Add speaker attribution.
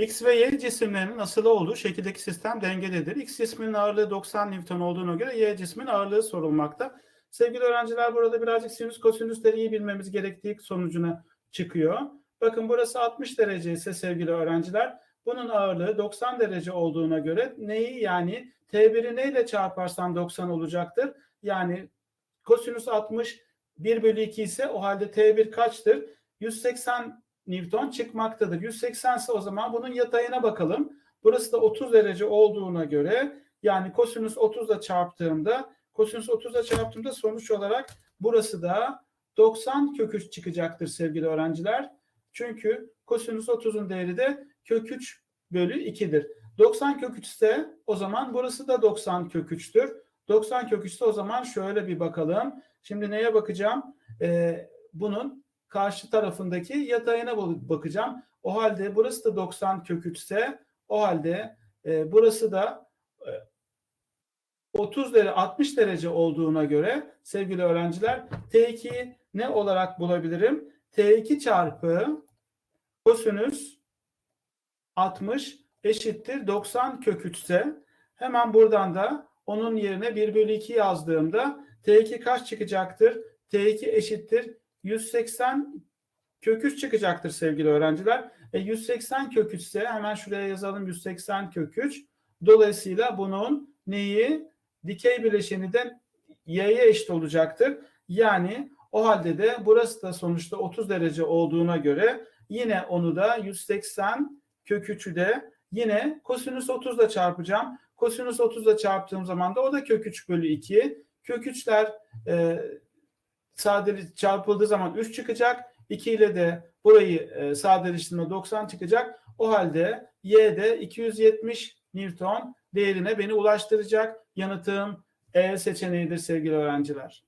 Speaker 1: X ve Y cisimlerinin asılı olduğu şekildeki sistem dengededir. X cisminin ağırlığı 90 Newton olduğuna göre Y cismin ağırlığı sorulmakta. Sevgili öğrenciler burada birazcık sinüs kosinüsleri iyi bilmemiz gerektiği sonucuna çıkıyor. Bakın burası 60 derece ise sevgili öğrenciler bunun ağırlığı 90 derece olduğuna göre neyi yani T1'i neyle çarparsam 90 olacaktır? Yani kosinüs 60 1 bölü 2 ise o halde T1 kaçtır? 180 Newton çıkmaktadır. 180 ise o zaman bunun yatayına bakalım. Burası da 30 derece olduğuna göre yani kosinüs 30 ile çarptığımda kosinüs 30 ile çarptığımda sonuç olarak burası da 90 kök 3 çıkacaktır sevgili öğrenciler. Çünkü kosinüs 30'un değeri de kök 3 bölü 2'dir. 90 kök 3 ise o zaman burası da 90 kök 3'tür. 90 kök 3 ise o zaman şöyle bir bakalım. Şimdi neye bakacağım? Ee, bunun karşı tarafındaki yatayına bakacağım. O halde burası da 90 kök 3 ise o halde e, burası da e, 30 derece 60 derece olduğuna göre sevgili öğrenciler T2'yi ne olarak bulabilirim? T2 çarpı kosinüs 60 eşittir 90 kök 3 ise hemen buradan da onun yerine 1 bölü 2 yazdığımda T2 kaç çıkacaktır? T2 eşittir 180 kök 3 çıkacaktır sevgili öğrenciler. E 180 kök 3 ise hemen şuraya yazalım 180 kök 3. Dolayısıyla bunun neyi? Dikey bileşeni de y'ye eşit olacaktır. Yani o halde de burası da sonuçta 30 derece olduğuna göre yine onu da 180 kök 3'ü de yine kosinüs 30 ile çarpacağım. Kosinüs 30 ile çarptığım zaman da o da kök 3 bölü 2. Kök 3'ler e, sadeli çarpıldığı zaman 3 çıkacak. 2 ile de burayı e, sadeleştirme 90 çıkacak. O halde y de 270 Newton değerine beni ulaştıracak. Yanıtım E seçeneğidir sevgili öğrenciler.